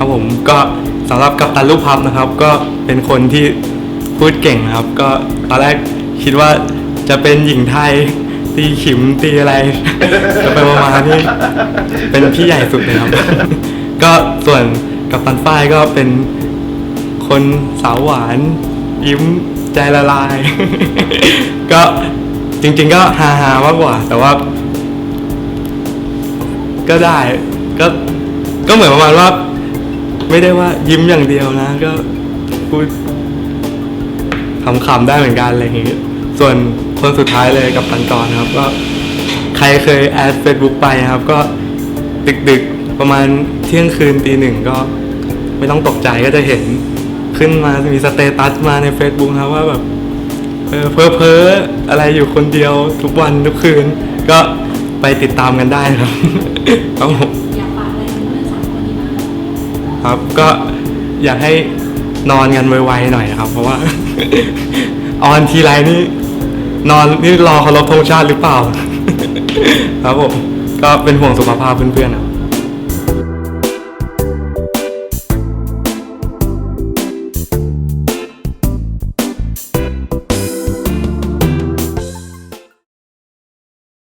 ครับผมก็สำหรับกัปตันลูกพับนะครับ ก็เป็นคนที่พูดเก่งนะครับ ก็ตอนแรกคิดว่าจะเป็นหญิงไทยตีขิมตีอะไรจะไปประมาณนี่เป็นพี่ใหญ่สุดเลยครับ ก็ส่วนกัปตันฝ้ายก็เป็นคนสาวหวาน ยิ้มใจละลาย ก็จริง ๆ ก็ฮาฮามากกว่า แต่ว่า ก็ได้ก็ก็เหมือนประมาณว่า ไม่ได้ว่ายิ้มอย่างเดียวนะก็พูดขำๆได้เหมือนกันอะไรอย่างงี้ส่วนคนสุดท้ายเลยกับปันกรนะครับ ก็ใครเคยแอดเฟซบุ๊กไปนะครับ ก็ดึกๆประมาณเที่ยงคืนตีหนึ่งก็ไม่ต้องตกใจก็จะเห็นขึ้นมามีสเตตัสมาใน Facebook นะว่าแบบเออเพ้อเพ้ออะไรอยู่คนเดียวทุกวันทุกคืน ก็ไปติดตามกันได้ครับครับผม ครับก็อยากให้นอนกันไวๆหน่อยครับ เพราะว่า ออนทีไรนี่นอนนี่รอเคารพธงชาติหรือเปล่า ครับผมก็เป็นห่วงสุขภาพเพื่อนๆครับ